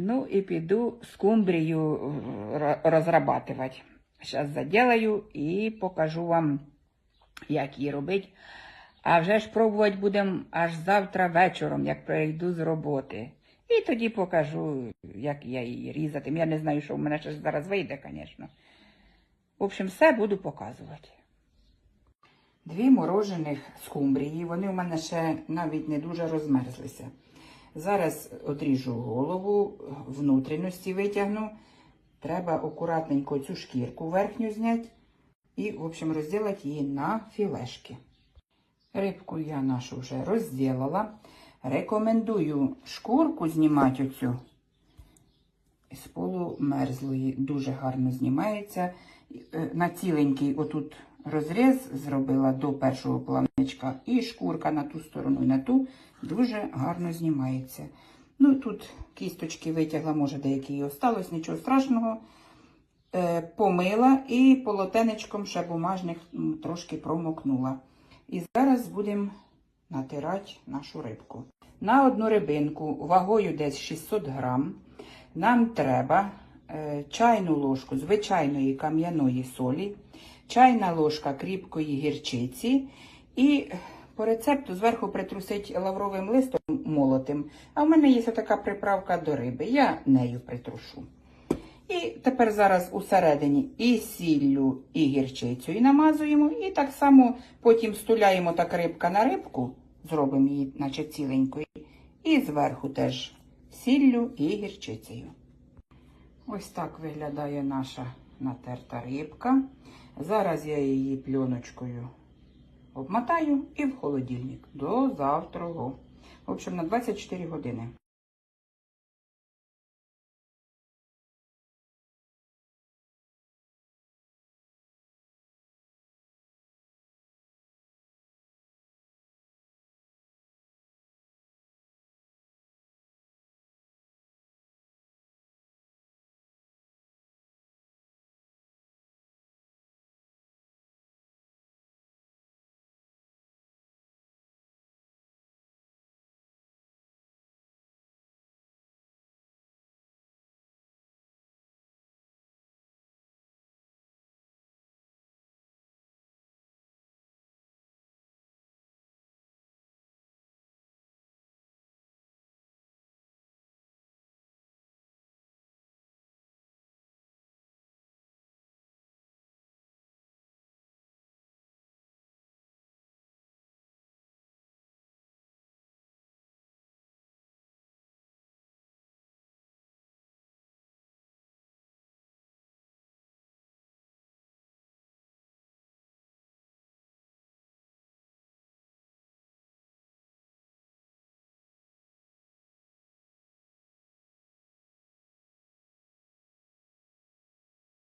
Ну і піду скумбрію ро- розрабатувати. Зараз заділаю і покажу вам, як її робити. А вже ж пробувати будемо аж завтра вечором, як прийду з роботи. І тоді покажу, як я її різати. Я не знаю, що в мене ще зараз вийде, звісно. В общем, все буду показувати. Дві морожених скумбрії, вони у мене ще навіть не дуже розмерзлися. Зараз одріжу голову, внутрішності витягну. Треба акуратненько цю шкірку верхню зняти і, в общем, розділити її на філешки. Рибку я нашу вже розділила. Рекомендую шкурку знімати оцю з полумерзлої. Дуже гарно знімається. Е, На ціленький отут розріз зробила до першого планочка. І шкурка на ту сторону і на ту дуже гарно знімається. Ну, тут кісточки витягла, може, деякі і осталось, нічого страшного. Е, помила і полотенечком ще бумажних трошки промокнула. І зараз будемо натирати нашу рибку. На одну рибинку вагою десь 600 грам нам треба е, чайну ложку звичайної кам'яної солі, чайна ложка кріпкої гірчиці і по рецепту зверху притрусить лавровим листом молотим. А в мене є така приправка до риби. Я нею притрушу. І тепер зараз усередині і сіллю, і гірчицею намазуємо, і так само потім стуляємо так рибка на рибку, зробимо її, наче ціленькою, і зверху теж сіллю і гірчицею. Ось так виглядає наша натерта рибка. Зараз я її пленочкою обмотаю і в холодильник до завтра. В общем, на 24 години.